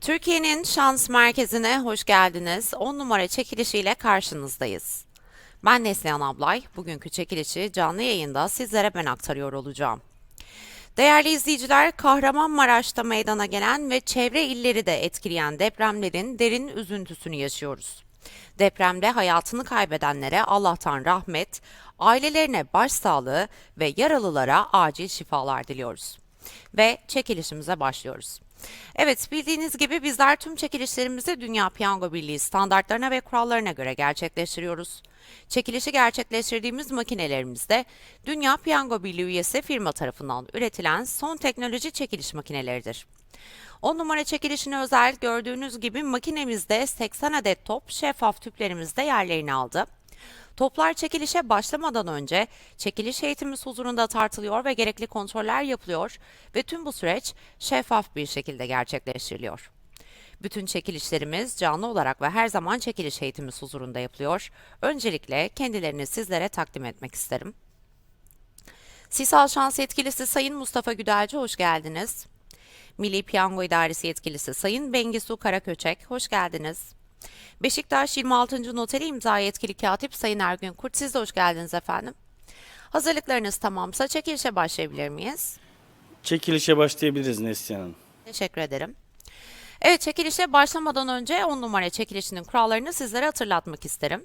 Türkiye'nin şans merkezine hoş geldiniz. 10 numara çekilişiyle karşınızdayız. Ben Neslihan Ablay. Bugünkü çekilişi canlı yayında sizlere ben aktarıyor olacağım. Değerli izleyiciler, Kahramanmaraş'ta meydana gelen ve çevre illeri de etkileyen depremlerin derin üzüntüsünü yaşıyoruz. Depremde hayatını kaybedenlere Allah'tan rahmet, ailelerine başsağlığı ve yaralılara acil şifalar diliyoruz. Ve çekilişimize başlıyoruz. Evet bildiğiniz gibi bizler tüm çekilişlerimizi Dünya Piyango Birliği standartlarına ve kurallarına göre gerçekleştiriyoruz. Çekilişi gerçekleştirdiğimiz makinelerimizde Dünya Piyango Birliği üyesi firma tarafından üretilen son teknoloji çekiliş makineleridir. 10 numara çekilişine özel gördüğünüz gibi makinemizde 80 adet top şeffaf tüplerimizde yerlerini aldı. Toplar çekilişe başlamadan önce çekiliş heyetimiz huzurunda tartılıyor ve gerekli kontroller yapılıyor ve tüm bu süreç şeffaf bir şekilde gerçekleştiriliyor. Bütün çekilişlerimiz canlı olarak ve her zaman çekiliş heyetimiz huzurunda yapılıyor. Öncelikle kendilerini sizlere takdim etmek isterim. Sisal Şans Yetkilisi Sayın Mustafa Güdelci hoş geldiniz. Milli Piyango İdaresi Yetkilisi Sayın Bengisu Karaköçek hoş geldiniz. Beşiktaş 26. Noteri imza yetkili katip Sayın Ergün Kurt siz de hoş geldiniz efendim. Hazırlıklarınız tamamsa çekilişe başlayabilir miyiz? Çekilişe başlayabiliriz Neslihan Hanım. Teşekkür ederim. Evet çekilişe başlamadan önce 10 numara çekilişinin kurallarını sizlere hatırlatmak isterim.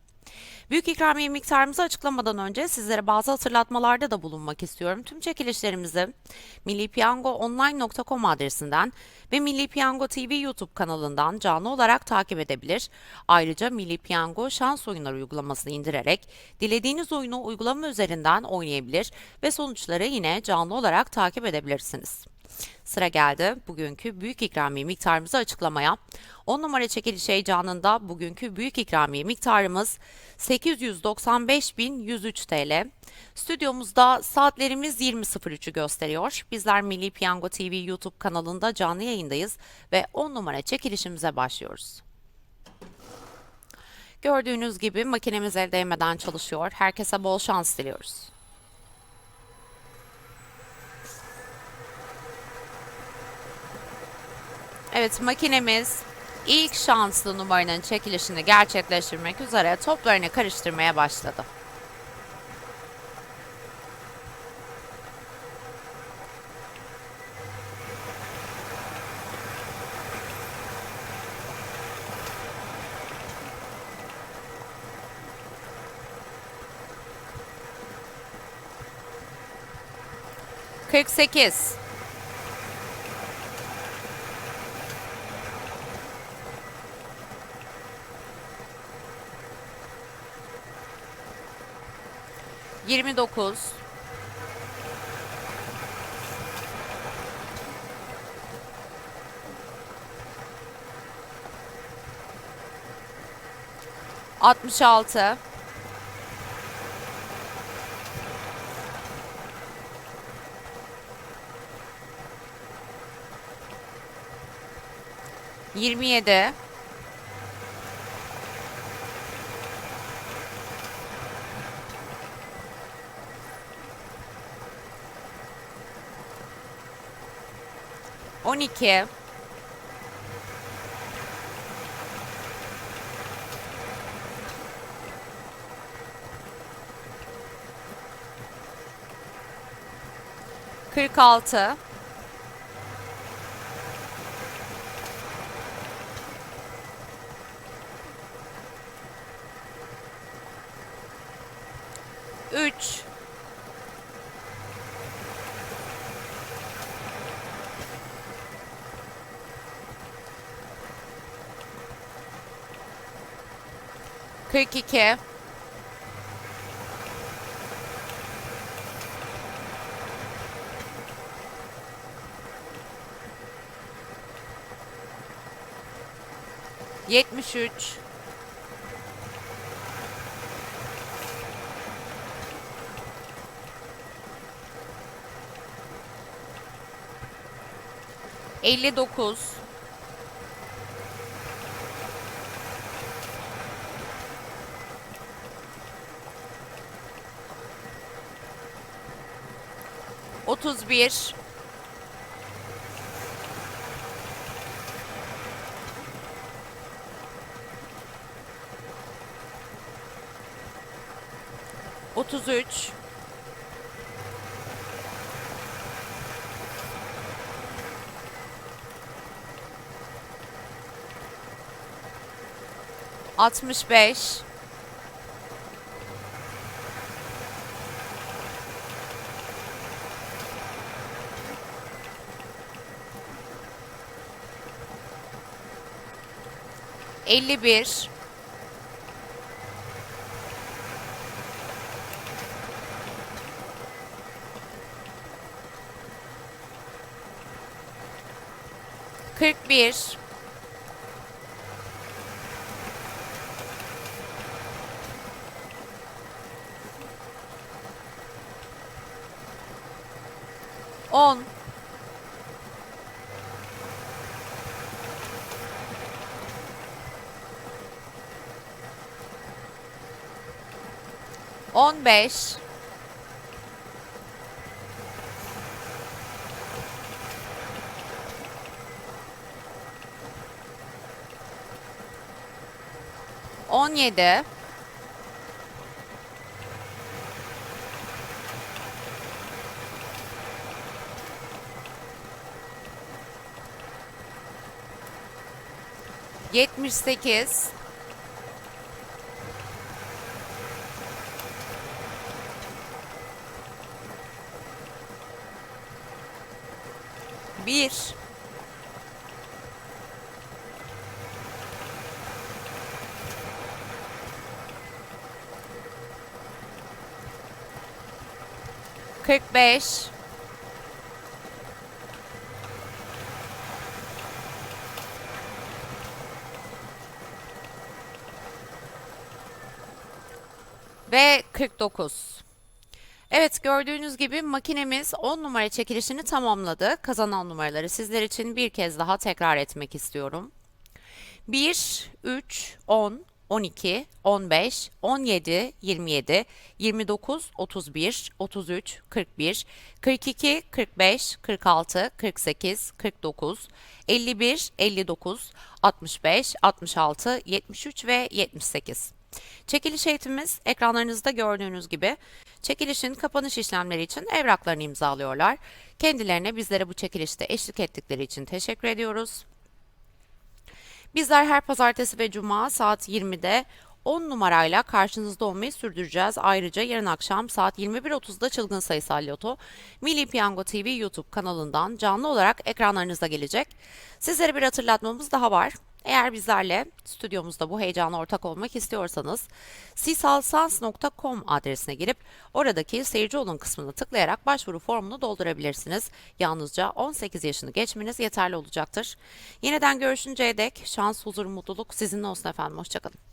Büyük ikramiye miktarımızı açıklamadan önce sizlere bazı hatırlatmalarda da bulunmak istiyorum. Tüm çekilişlerimizi millipiyangoonline.com adresinden ve Milli Piyango TV YouTube kanalından canlı olarak takip edebilir. Ayrıca Milli Piyango şans oyunları uygulamasını indirerek dilediğiniz oyunu uygulama üzerinden oynayabilir ve sonuçları yine canlı olarak takip edebilirsiniz. Sıra geldi bugünkü büyük ikramiye miktarımızı açıklamaya. 10 numara çekiliş heyecanında bugünkü büyük ikramiye miktarımız 895.103 TL. Stüdyomuzda saatlerimiz 20.03'ü gösteriyor. Bizler Milli Piyango TV YouTube kanalında canlı yayındayız ve 10 numara çekilişimize başlıyoruz. Gördüğünüz gibi makinemiz el değmeden çalışıyor. Herkese bol şans diliyoruz. Evet makinemiz ilk şanslı numaranın çekilişini gerçekleştirmek üzere toplarını karıştırmaya başladı. Kırk sekiz. Yirmi dokuz. Altmış altı. Yirmi yedi. On iki. Kırk altı. Üç. 42 73 59 üç. 59 31 33 65 51 41 10 15 17 78 1 45 ve 49. Evet gördüğünüz gibi makinemiz 10 numara çekilişini tamamladı. Kazanan numaraları sizler için bir kez daha tekrar etmek istiyorum. 1, 3, 10, 12, 15, 17, 27, 29, 31, 33, 41, 42, 45, 46, 48, 49, 51, 59, 65, 66, 73 ve 78. Çekiliş eğitimimiz ekranlarınızda gördüğünüz gibi çekilişin kapanış işlemleri için evraklarını imzalıyorlar. Kendilerine bizlere bu çekilişte eşlik ettikleri için teşekkür ediyoruz. Bizler her pazartesi ve cuma saat 20'de 10 numarayla karşınızda olmayı sürdüreceğiz. Ayrıca yarın akşam saat 21.30'da Çılgın Sayısal Loto Milli Piyango TV YouTube kanalından canlı olarak ekranlarınıza gelecek. Sizlere bir hatırlatmamız daha var. Eğer bizlerle stüdyomuzda bu heyecana ortak olmak istiyorsanız sisalsans.com adresine girip oradaki seyirci olun kısmını tıklayarak başvuru formunu doldurabilirsiniz. Yalnızca 18 yaşını geçmeniz yeterli olacaktır. Yeniden görüşünceye dek şans, huzur, mutluluk sizinle olsun efendim. Hoşçakalın.